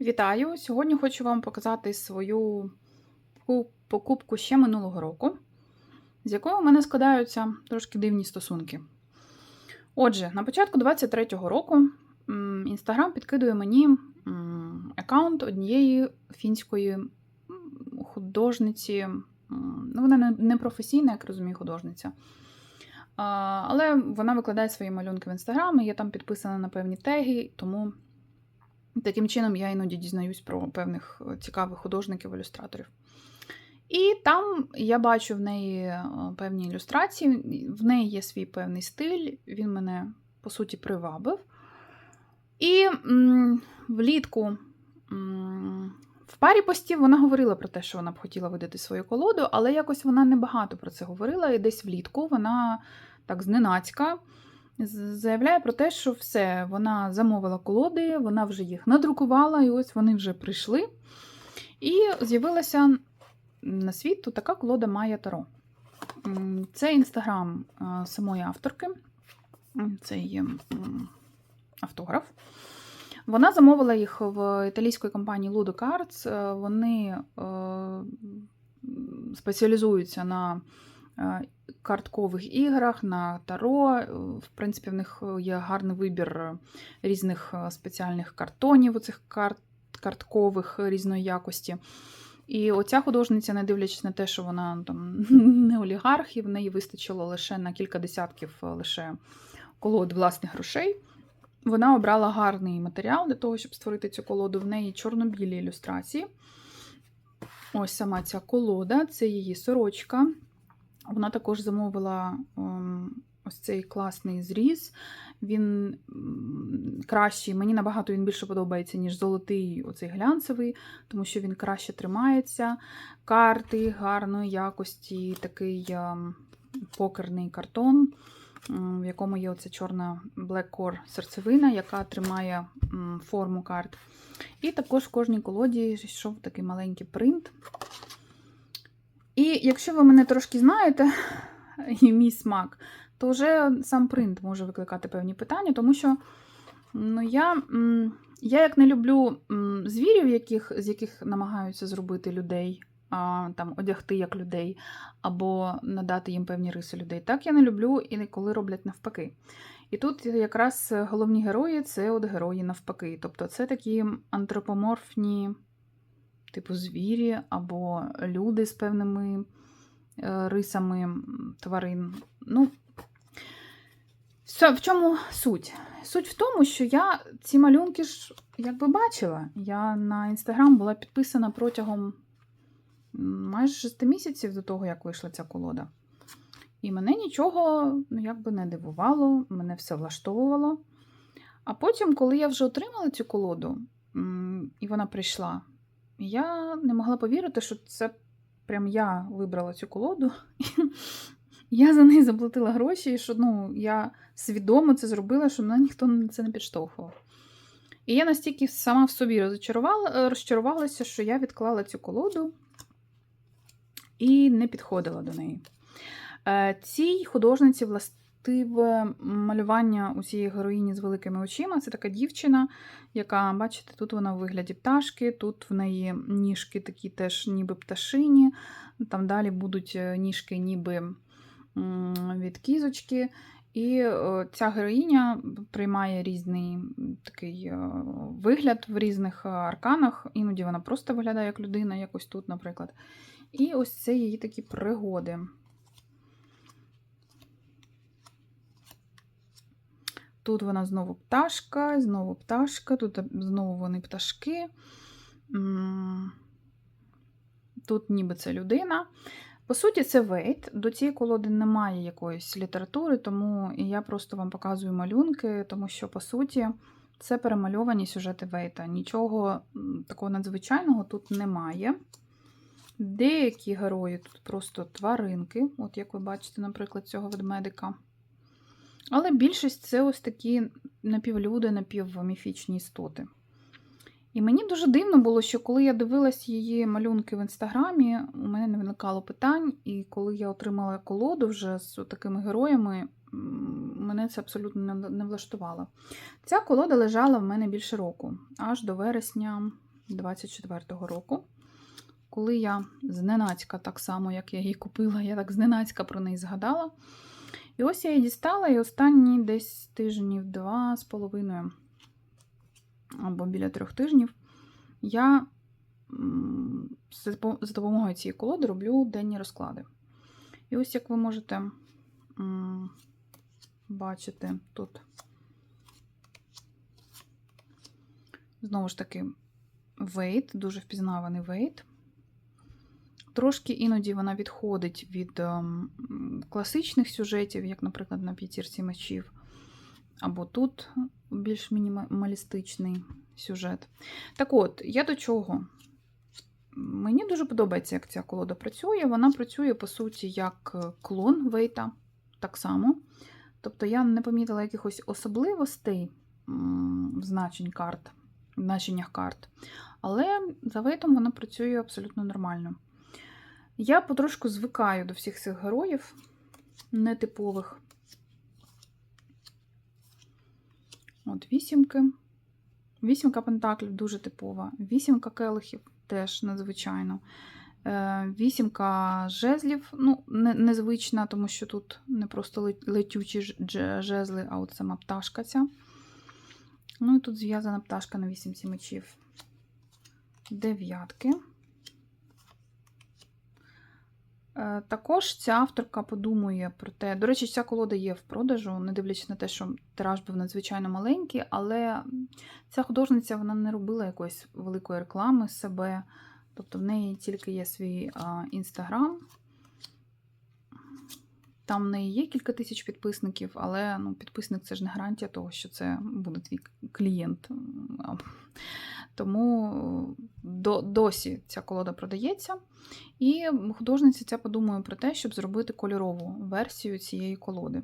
Вітаю! Сьогодні хочу вам показати свою покупку ще минулого року, з якою у мене складаються трошки дивні стосунки. Отже, на початку 23-го року Інстаграм підкидує мені аккаунт однієї фінської художниці. Ну, вона не професійна, як розумію, художниця. Але вона викладає свої малюнки в інстаграм, і я там підписана на певні теги, тому Таким чином, я іноді дізнаюсь про певних е, цікавих художників, ілюстраторів. І там я бачу в неї е, певні ілюстрації, в неї є свій певний стиль, він мене, по суті, привабив. І м, влітку м, в парі постів вона говорила про те, що вона б хотіла видати свою колоду, але якось вона небагато про це говорила, і десь влітку вона так зненацька заявляє про те, що все, вона замовила колоди, вона вже їх надрукувала, і ось вони вже прийшли. І з'явилася на світ така колода Майя Таро. Це інстаграм самої авторки, це м, автограф. Вона замовила їх в італійської компанії Ludo Cards. Е, Вони е, спеціалізуються на карткових іграх, на таро. Е, В принципі, в них є гарний вибір е, різних е, спеціальних картонів, оцих карт, карткових різної якості. І оця художниця, не дивлячись на те, що вона там не олігарх, і в неї вистачило лише на кілька десятків е, лише колод власних грошей. Вона обрала гарний матеріал для того, щоб створити цю колоду. В неї чорно-білі ілюстрації. Ось сама ця колода, це її сорочка. Вона також замовила ем, ось цей класний зріз. Він кращий, мені набагато він більше подобається, ніж золотий оцей глянцевий, тому що він краще тримається. Карти гарної якості, такий ем, покерний картон, в якому є оця чорна Black Core серцевина, яка тримає форму карт. І також в кожній колоді йшов такий маленький принт. І якщо ви мене трошки знаєте, і мій смак, то вже сам принт може викликати певні питання, тому що ну, я, я як не люблю звірів, яких, з яких намагаються зробити людей, а, там, одягти як людей, або надати їм певні риси людей, так я не люблю і коли роблять навпаки. І тут якраз головні герої це от герої навпаки. Тобто це такі антропоморфні типу звірі або люди з певними е, рисами тварин. Ну, в чому суть? Суть в тому, що я ці малюнки ж якби бачила. Я на інстаграм була підписана протягом майже 6 місяців до того, як вийшла ця колода. І мене нічого ну, якби не дивувало, мене все влаштовувало. А потім, коли я вже отримала цю колоду, і вона прийшла, я не могла повірити, що це прям я вибрала цю колоду. Я за неї заплатила гроші, і що ну, я свідомо це зробила, щоб мене ніхто це не підштовхував. І я настільки сама в собі розчарувала, е, розчарувалася, що я відклала цю колоду і не підходила до неї. Е, Цій художниці властиве малювання усієї героїні з великими очима. Це така дівчина, яка, бачите, тут вона в вигляді пташки, тут в неї ніжки такі теж ніби пташині, там далі будуть е, ніжки ніби від кізочки. І е, ця героїня приймає різний такий е, вигляд в різних арканах. Іноді вона просто виглядає як людина, якось тут, наприклад. І ось це її такі пригоди. Тут вона знову пташка, знову пташка, тут знову вони пташки. Тут ніби це людина. По суті, це вейт. До цієї колоди немає якоїсь літератури, тому я просто вам показую малюнки, тому що, по суті, це перемальовані сюжети Вейта. Нічого такого надзвичайного тут немає. Деякі герої тут просто тваринки, от як ви бачите, наприклад, цього ведмедика. Але більшість це ось такі напівлюди, напівміфічні істоти. І мені дуже дивно було, що коли я дивилась її малюнки в інстаграмі, у мене не виникало питань. І коли я отримала колоду вже з такими героями, мене це абсолютно не- влаштувало. Ця колода лежала в мене більше року, аж до вересня 24-го року. Коли я зненацька, так само, як я її купила, я так зненацька про неї згадала. І ось я її дістала, і останні десь тижнів два з половиною, або біля трьох тижнів, я за допомогою цієї колоди роблю денні розклади. І ось як ви можете бачити тут, знову ж таки, вейт, дуже впізнаваний вейт. Трошки іноді вона відходить від ем, класичних сюжетів, як, наприклад, на п'ятірці мечів, або тут більш мінімалістичний сюжет. Так от, я до чого? Мені дуже подобається, як ця колода працює. Вона працює, по суті, як е, клон Вейта, так само. Тобто я не помітила якихось особливостей в значень карт, в значеннях карт. Але за Вейтом вона працює абсолютно нормально. Я потрошку звикаю до всіх цих героїв нетипових. От вісімки. Вісімка пентаклів дуже типова. Вісімка келихів теж надзвичайно. Е, Вісімка жезлів, ну, незвична, тому що тут не просто летючі жезли, а от сама пташка ця. Ну і тут зв'язана пташка на вісімці мечів. Дев'ятки. Е, Також ця авторка подумує про те, до речі, ця колода є в продажу, не дивлячись на те, що тираж був надзвичайно маленький, але ця художниця вона не робила якоїсь великої реклами себе. Тобто в неї тільки є свій інстаграм. Там в неї є кілька тисяч підписників, але ну, підписник це ж не гарантія того, що це буде твій клієнт. Тому до, досі ця колода продається. І художниця ця подумає про те, щоб зробити кольорову версію цієї колоди.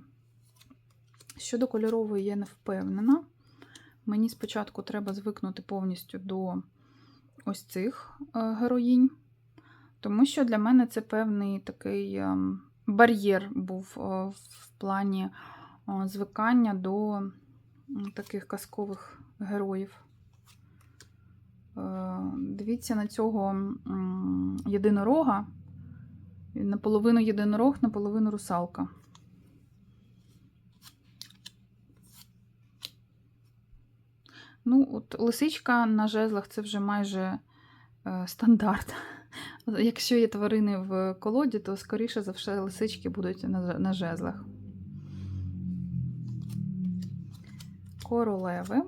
Щодо кольорової, я не впевнена. Мені спочатку треба звикнути повністю до ось цих е, героїнь, тому що для мене це певний такий ем, бар'єр був е, в плані е, звикання до таких казкових героїв. Е, Дивіться на цього єдинорога. Наполовину єдинорог, наполовину русалка. Ну, от лисичка на жезлах це вже майже е, стандарт. Якщо є тварини в колоді, то скоріше за все лисички будуть на, на жезлах. Королеви.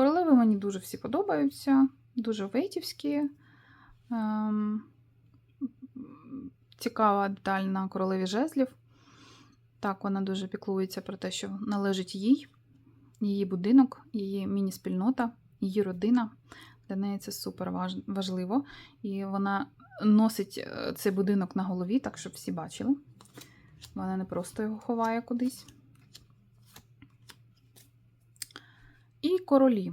Королеви мені дуже всі подобаються, дуже вейтівські. Ем, цікава деталь на королеві жезлів. Так, вона дуже піклується про те, що належить їй, її будинок, її міні-спільнота, її родина. Для неї це супер важливо. І вона носить е, цей будинок на голові, так щоб всі бачили. Вона не просто його ховає кудись. І королі.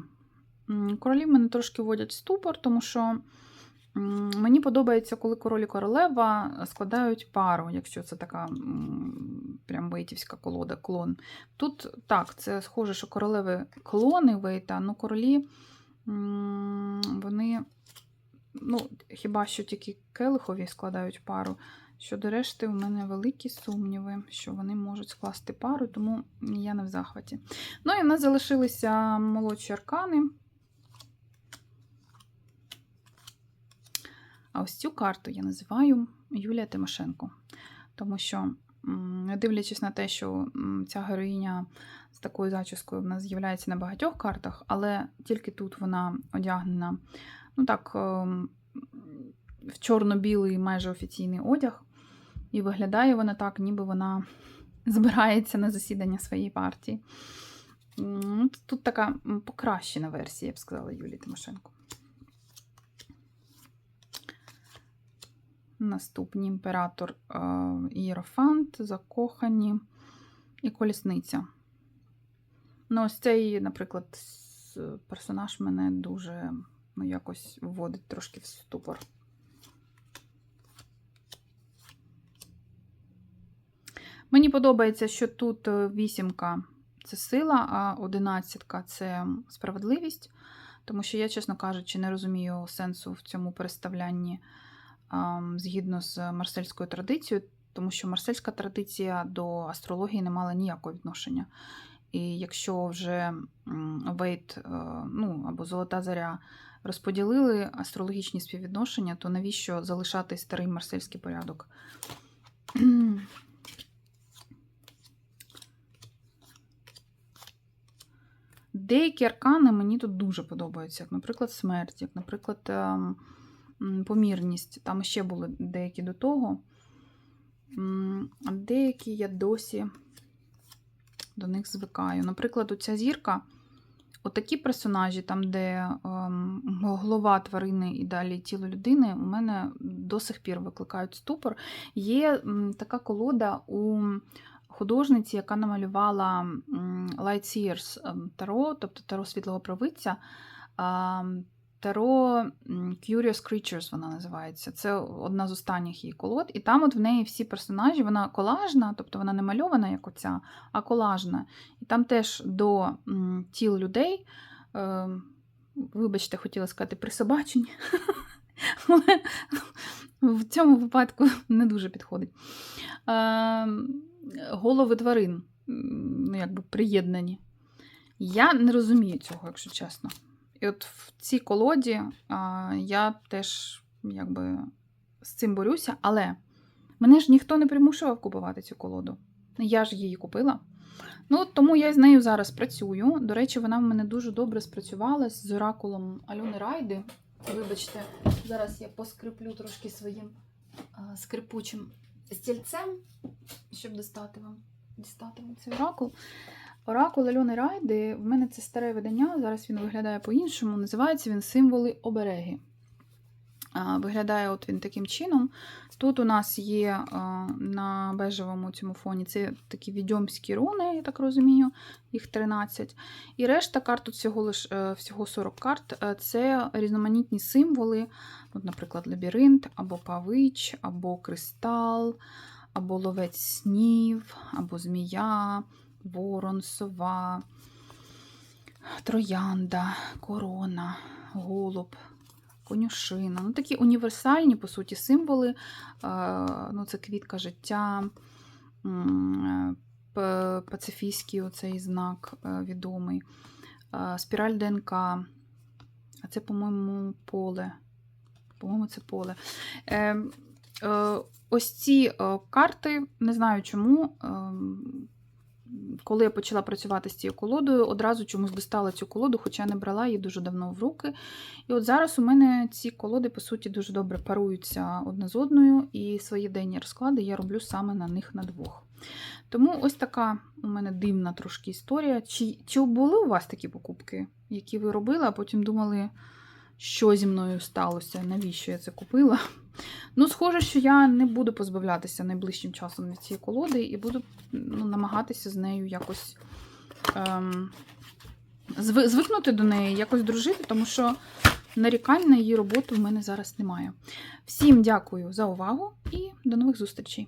Королі мене трошки вводять в ступор, тому що мені подобається, коли король і королева складають пару, якщо це така прям вейтівська колода, клон. Тут так, це схоже, що королеви клони вейта, ну королі вони, ну, хіба що тільки келихові складають пару. Щодо решти, у мене великі сумніви, що вони можуть скласти пару, тому я не в захваті. Ну і в нас залишилися молодші аркани. А ось цю карту я називаю Юлія Тимошенко. Тому що, дивлячись на те, що ця героїня з такою зачіскою в нас з'являється на багатьох картах, але тільки тут вона одягнена, ну так, ем, в чорно-білий майже офіційний одяг. І виглядає вона так, ніби вона збирається на засідання своєї партії. Тут така покращена версія, я б сказала, Юлії Тимошенко. Наступні імператор е, Ієрофант, закохані і колісниця. Ну, ось цей, наприклад, персонаж мене дуже ну, якось вводить трошки в ступор. Мені подобається, що тут е, вісімка це сила, а одинадцятка це справедливість. Тому що я, чесно кажучи, не розумію сенсу в цьому переставлянні згідно з марсельською традицією, тому що марсельська традиція до астрології не мала ніякого відношення. І якщо вже Вейт е, ну, або Золота Заря розподілили астрологічні співвідношення, то навіщо залишати старий марсельський порядок? Деякі аркани мені тут дуже подобаються, як, наприклад, смерть, як, наприклад, ем, помірність. Там ще були деякі до того. А деякі я досі до них звикаю. Наприклад, оця зірка, отакі персонажі, там, де ем, голова тварини і далі тіло людини, у мене до сих пір викликають ступор. Є така колода у художниці, яка намалювала Light Seers ем, Таро, тобто Таро світлого провидця. ем, Таро Curious Creatures вона називається. Це одна з останніх її колод. І там от в неї всі персонажі, вона колажна, тобто вона не мальована, як оця, а колажна. І там теж до тіл людей, е, вибачте, хотіла сказати, присобачені. Але в цьому випадку не дуже підходить. Голови тварин, ну, якби приєднані. Я не розумію цього, якщо чесно. І от в цій колоді а, я теж якби з цим борюся, але мене ж ніхто не примушував купувати цю колоду. Я ж її купила. Ну, тому я з нею зараз працюю. До речі, вона в мене дуже добре спрацювалась з оракулом Альони Райди. Вибачте, зараз я поскриплю трошки своїм а, скрипучим стільцем, щоб достати вам, дістати вам цей оракул. Оракул Альони Райди, в мене це старе видання, зараз він виглядає по-іншому. Називається він Символи обереги. Виглядає от він таким чином. Тут у нас є а, на бежевому цьому фоні це такі відьомські руни, я так розумію, їх 13. І решта карт, тут всього, лиш, е, всього 40 карт, е, це різноманітні символи, от, наприклад, лабіринт, або павич, або кристал, або ловець снів, або змія ворон, сова, троянда, корона, голуб, конюшина. Ну, такі універсальні, по суті, символи. Е, Ну, Це квітка життя, пацифійський оцей знак е, відомий, е, спіраль ДНК. А це, по-моєму, поле. По-моєму, це поле. Ось ці карти, не знаю чому. Коли я почала працювати з цією колодою, одразу чомусь достала цю колоду, хоча не брала її дуже давно в руки. І от зараз у мене ці колоди, по суті, дуже добре паруються одна з одною, і свої денні розклади я роблю саме на них на двох. Тому ось така у мене дивна трошки історія. Чи, чи були у вас такі покупки, які ви робили, а потім думали, що зі мною сталося, навіщо я це купила? Ну, схоже, що я не буду позбавлятися найближчим часом від цієї колоди і буду ну, намагатися з нею якось ем, зви- звикнути до неї, якось дружити, тому що нарікань на її роботу в мене зараз немає. Всім дякую за увагу і до нових зустрічей!